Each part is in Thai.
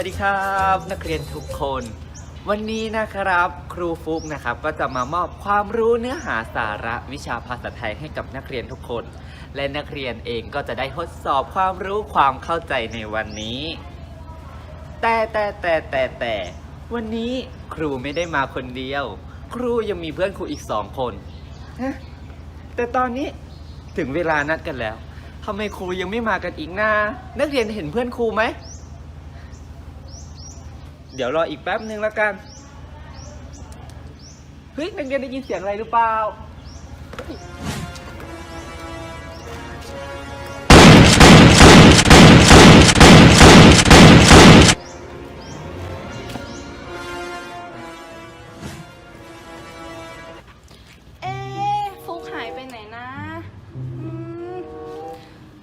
สวัสดีครับ นักเรียนทุกคน วันนี้นะครับครูฟุกนะครับก็จะมามอบความรู้เนื้อหาสาระวิชาภาษาไทยให้กับนักเรียนทุกคน และนักเรียนเองก็จะได้ทดสอบความรู้ความเข้าใจในวันนี้ แต่แต่แต่แต่แต่วันนี้ครูไม่ได้มาคนเดียว ครูยังมีเพื่อนครูอีกสองคนฮะแต่ตอนนี้ถึงเวลานัดกันแล้วทำไมครูยังไม่มากันอีกนะนักเรียนเห็นเพื่อนครูไหม เดี๋ยวรออีกแป๊บหนึ่งแล้วกัน เฮ้ยนักเรียนได้ยินเสียงอะไรหรือเปล่า เอ๊ะฟุกหายไปไหนนะอืม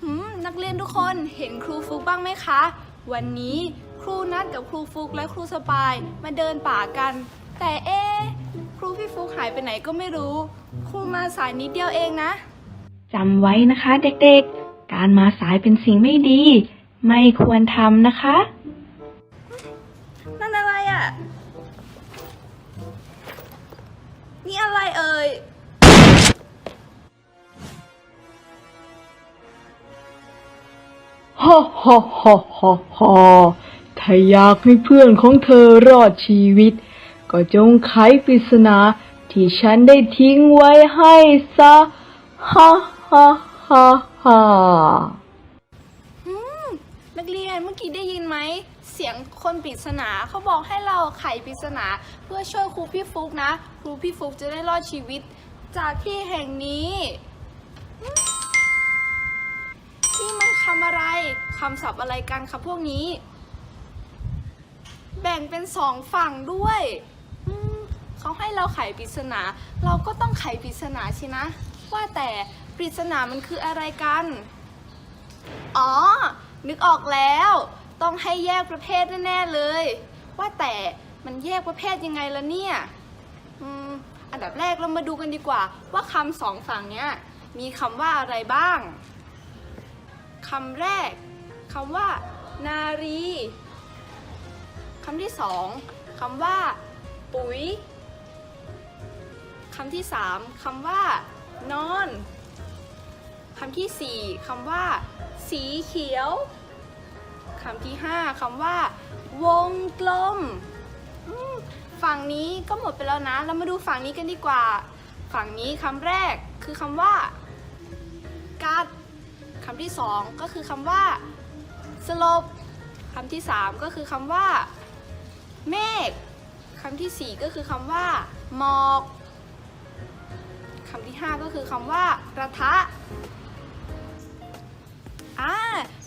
หืมนักเรียนทุกคนเห็นครูฟุกบ้างไหมคะ วันนี้ ครูนัดกับครูฟุกและครูสปายมาเดินป่ากัน แต่เอ๊ะครูพี่ฟุกหายไปไหนก็ไม่รู้ ครูมาสายนิดเดียวเองนะ จำไว้นะคะเด็กๆ การมาสายเป็นสิ่งไม่ดี ไม่ควรทำนะคะ นั่นอะไรอะ่ะ นี่อะไรเอ่ยฮ่าฮ่าฮ่าฮ่าฮ่า ถ้าอยากให้เพื่อนของเธอรอดชีวิต ก็จงไขปริศนาที่ฉันได้ทิ้งไว้ให้ซะ ฮ่าฮ่าฮ่าฮ่านักเรียนเมื่อกี้ได้ยินไหม เสียงคนปริศนาเขาบอกให้เราไขปริศนา เพื่อช่วยครูพี่ฟุกนะ ครูพี่ฟุกจะได้รอดชีวิต จากที่แห่งนี้นี่มันคำอะไร คำศัพท์อะไรกันครับพวกนี้ แบ่งเป็นสองฝั่งด้วยเขาให้เราไขปริศนา เราก็ต้องไขปริศนาสินะ ว่าแต่ปริศนามันคืออะไรกัน อ๋อ นึกออกแล้ว ต้องให้แยกประเภทแน่ๆเลย ว่าแต่มันแยกประเภทยังไงละเนี่ยอันดับแรกเรามาดูกันดีกว่า ว่าคำสองฝั่งเนี้ยมีคำว่าอะไรบ้างคำแรกคำว่า นารี คำที่สองคำว่า ปุ๋ยคำที่สามคำว่านอนคำที่สี่คำว่า สีเขียวคำที่ห้าคำว่า วงกลม ฝั่งนี้ก็หมดไปแล้วนะ เรามาดูฝั่งนี้กันดีกว่า ฝั่งนี้คำแรกคือคำว่ากัดคำที่สองก็คือคำว่า สลบคำที่สามก็คือคำว่า เมฆคำที่สี่ก็คือคำว่าหมอกคำที่ห้าก็คือคำว่ากระทะอ่า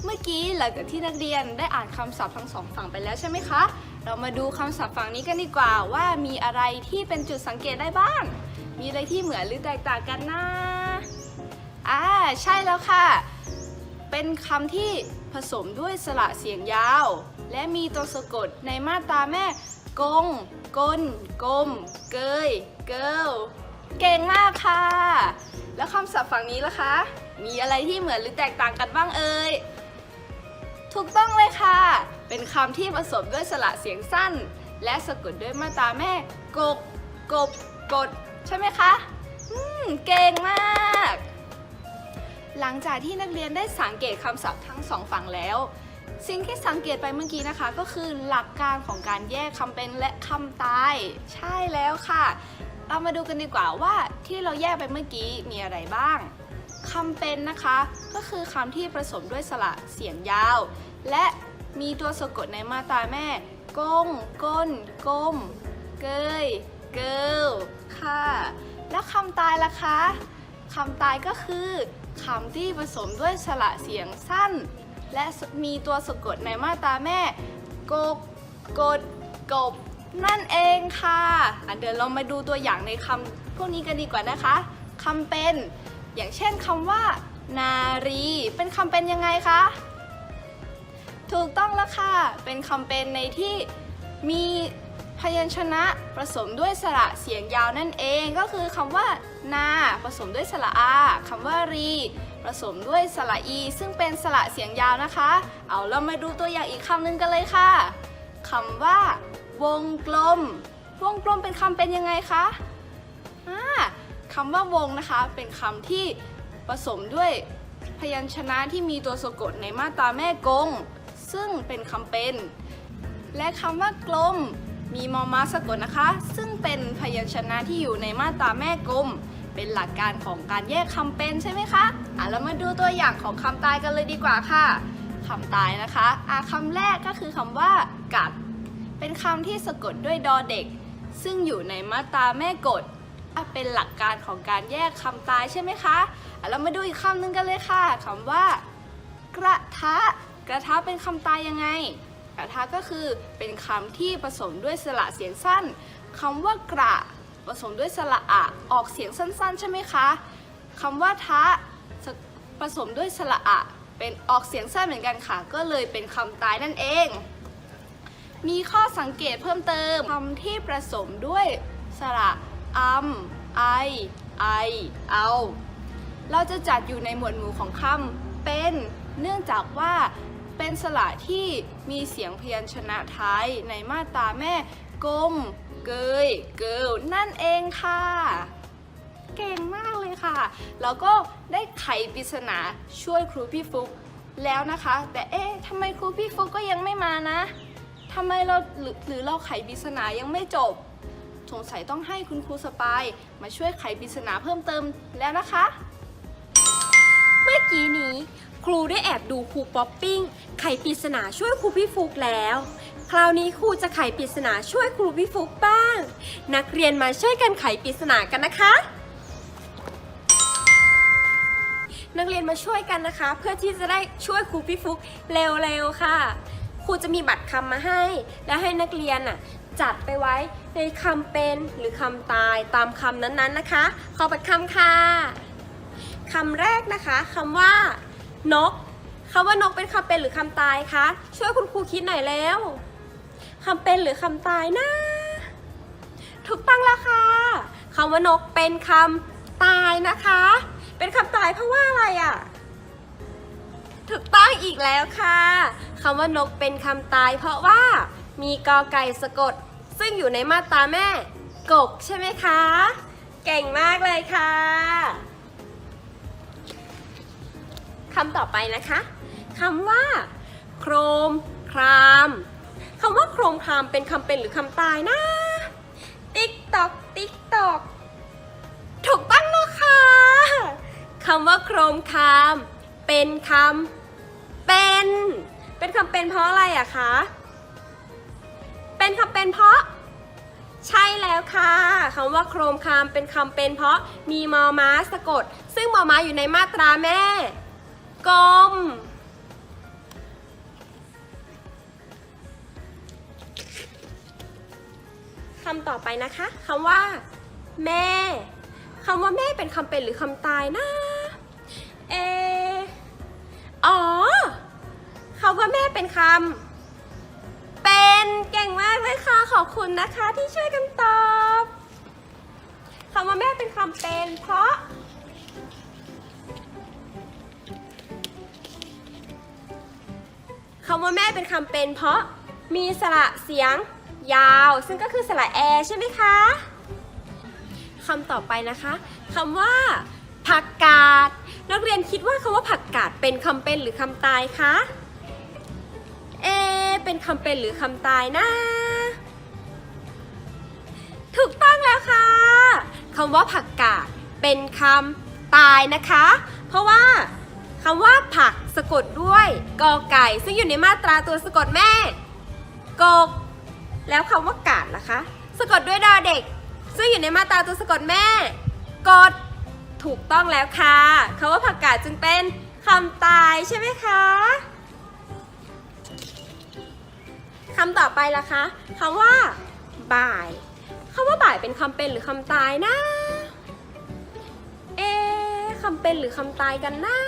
เมื่อกี้หลังจากที่นักเรียนได้อ่านคำศัพท์ทั้งสองฝั่งไปแล้วใช่ไหมคะ เรามาดูคำศัพท์ฝั่งนี้กันดีกว่าว่ามีอะไรที่เป็นจุดสังเกตได้บ้าง มีอะไรที่เหมือนหรือแตกต่างกันนะอ่าใช่แล้วค่ะ เป็นคำที่ผสมด้วยสระเสียงยาว และมีตัวสะกดในมาตราแม่ กง กลกลม เกย เกิลเก่งมากค่ะ แล้วคำศัพท์ฝั่งนี้ล่ะคะ มีอะไรที่เหมือนหรือแตกต่างกันบ้างเอ่ย ถูกต้องเลยค่ะ เป็นคำที่ผสมด้วยสระเสียงสั้น และสะกดด้วยมาตราแม่ กก กบ กด ใช่ไหมคะ อืม เก่งมาก หลังจากที่นักเรียนได้สังเกตคำศัพท์ทั้งสองฝั่งแล้ว สิ่งที่สังเกตไปเมื่อกี้นะคะ ก็คือหลักการของการแยกคำเป็นและคำตาย ใช่แล้วค่ะ เรามาดูกันดีกว่าว่าที่เราแยกไปเมื่อกี้มีอะไรบ้างคำเป็นนะคะ ก็คือคำที่ผสมด้วยสระเสียงยาว และมีตัวสะกดในมาตราแม่กงก้นก้ม เกย เกิลค่ะ แล้วคำตายล่ะคะคำตายก็คือ คำที่ผสมด้วยสระเสียงสั้น และมีตัวสะกดในมาตราแม่กกกดกบนั่นเองค่ะอะเดี๋ยวเรามาดูตัวอย่างในคำพวกนี้กันดีกว่านะคะคำเป็น อย่างเช่นคำว่า นารี เป็นคำเป็นยังไงคะ ถูกต้องแล้วค่ะ เป็นคำเป็นในที่มี พยัญชนะผสมด้วยสระเสียงยาวนั่นเองก็คือคำว่านาผสมด้วยสระอาคำว่ารีผสมด้วยสระอี ซึ่งเป็นสระเสียงยาวนะคะ เอาเรามาดูตัวอย่างอีกคำหนึ่งกันเลยค่ะคำว่า วงกลม วงกลมเป็นคำเป็นยังไงคะอ่าคำว่าวงนะคะเป็นคำที่ผสมด้วยพยัญชนะที่มีตัวสะกดในมาตราแม่กง ซึ่งเป็นคำเป็น และคำว่ากลม มีมอม้าสะกดนะคะ ซึ่งเป็นพยัญชนะที่อยู่ในมาตราแม่กลม เป็นหลักการของการแยกคำเป็นใช่ไหมคะอะเรามาดูตัวอย่างของคำตายกันเลยดีกว่าค่ะคำตายนะคะอะคำแรกก็คือคำว่า กัด เป็นคำที่สะกดด้วยดอเด็ก ซึ่งอยู่ในมาตราแม่กฎอะเป็นหลักการของการแยกคำตายใช่ไหมคะอะเรามาดูอีกคำหนึ่งกันเลยค่ะคำว่า กระทะ กระทะเป็นคำตายยังไง กระทะก็คือเป็นคำที่ผสมด้วยสระเสียงสั้นคำว่ากระผสมด้วยสระอะออกเสียงสั้นๆ ใช่ไหมคะคำว่าทะผสมด้วยสระอะเป็นออกเสียงสั้นเหมือนกันค่ะ ก็เลยเป็นคำตายนั่นเอง มีข้อสังเกตเพิ่มเติมคำที่ผสมด้วยสระอัมไอไอเอาเราจะจัดอยู่ในหมวดหมู่ของคำเป็น เนื่องจากว่า เป็นสระที่มีเสียงพยัญชนะท้ายในมาตราแม่กลมเกยเกิลนั่นเองค่ะ เก่งมากเลยค่ะ แล้วก็ได้ไขปริศนาช่วยครูพี่ฟุกแล้วนะคะ แต่เอ๊ะทำไมครูพี่ฟุกก็ยังไม่มานะทำไมเราหรือหรือเราไขปริศนายังไม่จบ สงสัยต้องให้คุณครูสปายมาช่วยไขปริศนาเพิ่มเติมแล้วนะคะ เมื่อกี้นี้ ครูได้แอบดูครูป๊อปปิ้ง ไขปริศนาช่วยครูพี่ฟุกแล้ว คราวนี้ครูจะไขปริศนาช่วยครูพี่ฟุกบ้าง นักเรียนมาช่วยกันไขปริศนากันนะคะ นักเรียนมาช่วยกันนะคะ เพื่อที่จะได้ช่วยครูพี่ฟุกเร็วๆค่ะ ครูจะมีบัตรคำมาให้ และให้นักเรียนน่ะจัดไปไว้ในคำเป็นหรือคำตายตามคำนั้นๆนะคะ ขอบัตรคำค่ะคำแรกนะคะคำว่า นกคำว่านกเป็นคำเป็นหรือคำตายคะ ช่วยคุณครูคิดหน่อยแล้วคำเป็นหรือคำตายนะ ถูกต้องแล้วค่ะคำว่านกเป็นคำตายนะคะ เป็นคำตายเพราะว่าอะไรอะ่ะ ถูกต้องอีกแล้วค่ะคำว่านกเป็นคำตาย เพราะว่ามีกอไก่สะกด ซึ่งอยู่ในมาตราแม่ กกใช่ไหมคะ เก่งมากเลยค่ะ คำต่อไปนะคะคำว่า โครมครามคำว่าโครมครามเป็นคำเป็นหรือคำตายนะ ติ๊กตอกติ๊กตอกถูกต้องนะคะคำว่าโครมคราม เป็นคำเป็น เป็นคำเป็นเพราะอะไรอะคะ เป็นคำเป็นเพราะ ใช่แล้วค่ะคำว่าโครมครามเป็นคำเป็นเพราะมีมอม้าสะกด ซึ่งมอม้าอยู่ในมาตราแม่ กลม คำต่อไปนะคะ คำว่า แม่ คำว่าแม่เป็นคำเป็นหรือคำตายนะเอออ๋อ คำว่าแม่เป็นคำ เป็นเก่งมากเลยค่ะ ขอบคุณนะคะที่ช่วยกันตอบ คำว่าแม่เป็นคำเป็นเพราะ คำว่าแม่เป็นคำเป็น เพราะมีสระเสียงยาว ซึ่งก็คือสระแอใช่ไหมคะคำต่อไปนะคะคำว่าผักกาดนักเรียนคิดว่าคำว่าผักกาดเป็นคำเป็นหรือคำตายคะเอเป็นคำเป็นหรือคำตายนะ ถูกต้องแล้วค่ะคำว่าผักกาดเป็นคำตายนะคะ เพราะว่าคำว่าผักะกดด้วยกอไก่ ซึ่งอยู่ในมาตราตัวสะกดแม่กกแล้วคำว่ากาดล่ะคะ สะกดด้วยดอเด็ก ซึ่งอยู่ในมาตราตัวสะกดแม่ กดถูกต้องแล้วค่ะคำว่าผักกาดจึงเป็นคำตายใช่ไหมคะคำต่อไปล่ะคะคำว่า บ่ายคำว่าบ่ายเป็นคำเป็นหรือคำตายนะ เอคำเป็นหรือคำตายกันนะ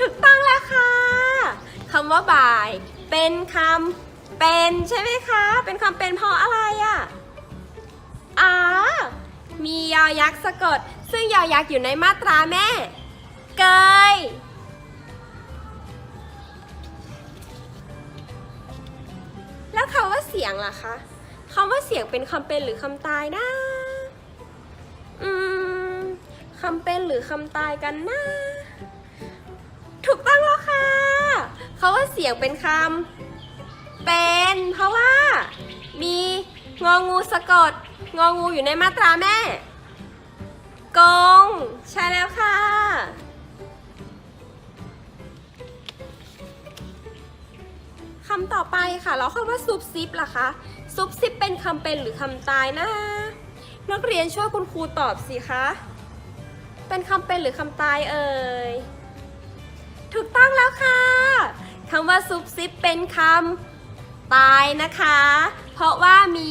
ถูกต้องแล้วค่ะคำว่าบ่าย เป็นคำเป็นใช่ไหมคะ เป็นคำเป็นเพราะอะไรอะ่ะอ๋อมียอยักษ์สะกด ซึ่งยอยักษ์อยู่ในมาตราแม่ เกยแล้วคำว่าเสียงล่ะคะคำว่าเสียงเป็นคำเป็นหรือคำตายนะอืมคำเป็นหรือคำตายกันนะ ถูกต้องแล้วค่ะคำว่าเสียงเป็นคำเป็นเพราะว่า มีงองูสะกด งองูอยู่ในมาตราแม่กง ใช่แล้วค่ะ คำต่อไปค่ะ แล้วคำว่าซุปซิปล่ะคะซุปซิปเป็นคำเป็นหรือคำตายนะ นักเรียนช่วยคุณครูตอบสิคะ เป็นคำเป็นหรือคำตายเอ่ย ถูกต้องแล้วค่ะคำว่าซุปซิปเป็นคำตายนะคะ เพราะว่ามี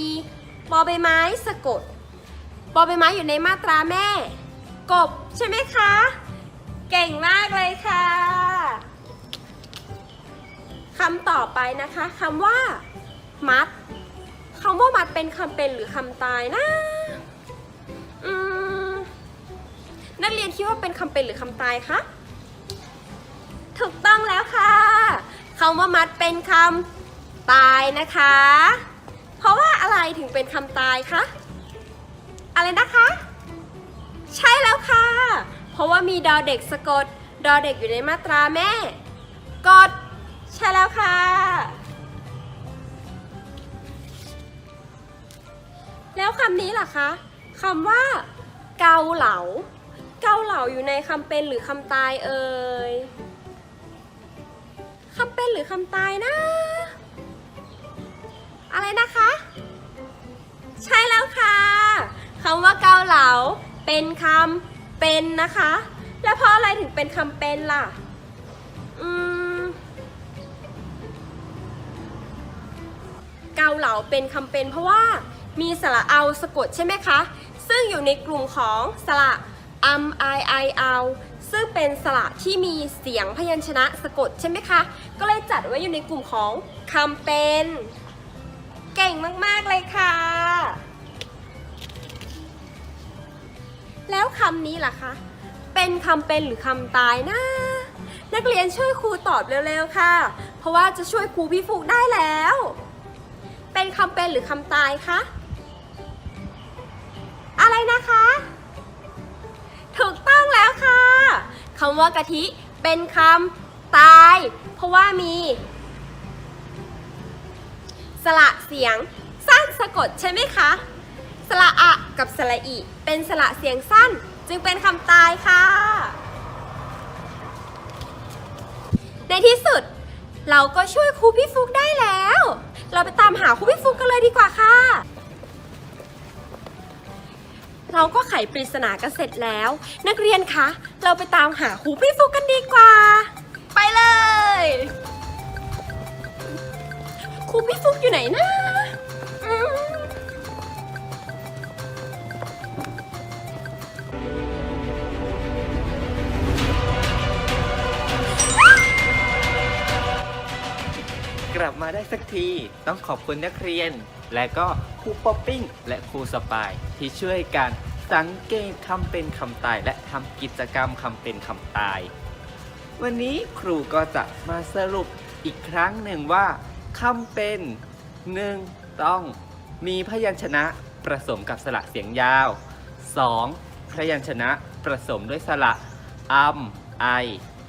บอใบไม้สะกดบอใบไม้อยู่ในมาตราแม่ กบใช่ไหมคะ เก่งมากเลยค่ะคำต่อไปนะคะคำว่า มัดคำว่ามัดเป็นคำเป็นหรือคำตายนะนักเรียนคิดว่าเป็นคำเป็นหรือคำตายคะ ถูกต้องแล้วค่ะคำว่ามัดเป็นคำตายนะคะ เพราะว่าอะไรถึงเป็นคำตายคะอะไรนะคะ ใช่แล้วค่ะ เพราะว่ามีดอเด็กสะกดดอเด็กอยู่ในมาตราแม่ กด ใช่แล้วค่ะ แล้วคำนี้ล่ะคะคำว่า เกาเหลา เกาเหลาอยู่ในคำเป็นหรือคำตายเอ่ย คำเป็นหรือคำตายนะ อะไรนะคะ ใช่แล้วค่ะคำว่าเกาเหลาเป็นคำเป็นนะคะ แล้วเพราะอะไรถึงเป็นคำเป็นล่ะ อืม เกาเหลาเป็นคำเป็นเพราะว่ามีสระเอาสะกดใช่ไหมคะ ซึ่งอยู่ในกลุ่มของสระ อัมไอไอเอาซึ่งเป็นสระที่มีเสียงพยัญชนะสะกดใช่ไหมคะ ก็เลยจัดไว้อยู่ในกลุ่มของคำเป็น เก่งมาก ๆ เลยค่ะ แล้วคำนี้ล่ะคะ เป็นคำเป็นหรือคำตายนะ นักเรียนช่วยครูตอบเร็ว ๆ ค่ะ เพราะว่าจะช่วยครูพี่ฟุกได้แล้ว เป็นคำเป็นหรือคำตายคะ คำว่ากะทิเป็นคำตาย เพราะว่ามี สระเสียงสั้นสะกดใช่ไหมคะ สระอะกับสระอีเป็นสระเสียงสั้น จึงเป็นคำตายค่ะ ในที่สุดเราก็ช่วยครูพี่ฟุกได้แล้ว เราไปตามหาครูพี่ฟุกกันเลยดีกว่าค่ะ เราก็ไขปริศนากันเสร็จแล้ว นักเรียนคะ เราไปตามหาครูพี่ฟุกกันดีกว่า ไปเลยครูพี่ฟุกอยู่ไหนนะกลับมาได้สักที ต้องขอบคุณนักเรียน และก็ครูป๊อปปิ้งและครูสปาย ที่ช่วยกันสังเกตคำเป็นคำตาย และทำกิจกรรมคำเป็นคำตาย วันนี้ครูก็จะมาสรุปอีกครั้งหนึ่งว่าคำเป็นหนึ่งต้องมีพยัญชนะผสมกับสระเสียงยาว 2. พยัญชนะผสมด้วยสระอัมไอ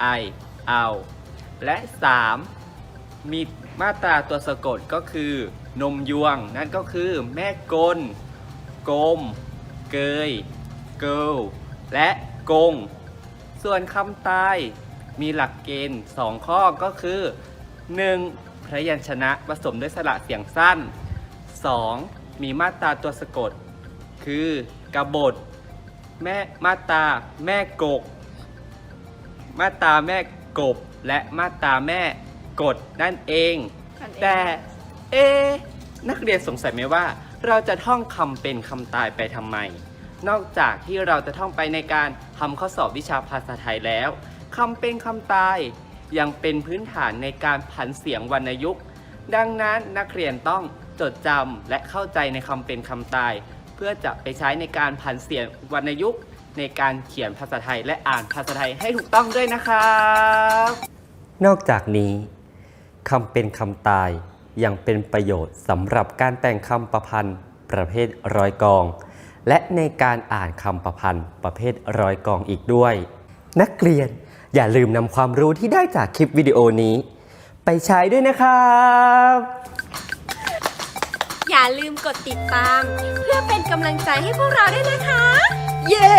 ไอเอาและ 3. มีมาตราตัวสะกดก็คือ นมยวง นั่นก็คือแม่กลกลม เกย เกิลและกง ส่วนคำตายมีหลักเกณฑ์ 2 ข้อก็คือ 1. พยัญชนะผสมด้วยสระเสียงสั้น 2. มีมาตราตัวสะกด คือกบฏแม่มาตราแม่กก มาตราแม่กบ และมาตราแม่กดนั่นเองนั่นเองแต่ เอะนักเรียนสงสัยไหมว่า เราจะท่องคำเป็นคำตายไปทำไม นอกจากที่เราจะท่องไปในการทำข้อสอบวิชาภาษาไทยแล้วคำเป็นคำตาย ยังเป็นพื้นฐานในการผันเสียงวรรณยุกต์ดังนั้นนักเรียนต้องจดจำและเข้าใจในคำเป็นคำตาย เพื่อจะไปใช้ในการผันเสียงวรรณยุกต์ในการเขียนภาษาไทยและอ่านภาษาไทยให้ถูกต้องด้วยนะครับ นอกจากนี้คำเป็นคำตาย ยังเป็นประโยชน์สำหรับการแต่งคำประพันธ์ประเภทร้อยกอง และในการอ่านคำประพันธ์ประเภทร้อยกองอีกด้วย นักเรียนอย่าลืมนำความรู้ที่ได้จากคลิปวิดีโอนี้ ไปใช้ด้วยนะครับ อย่าลืมกดติดตาม เพื่อเป็นกำลังใจให้พวกเราด้วยนะคะ เย้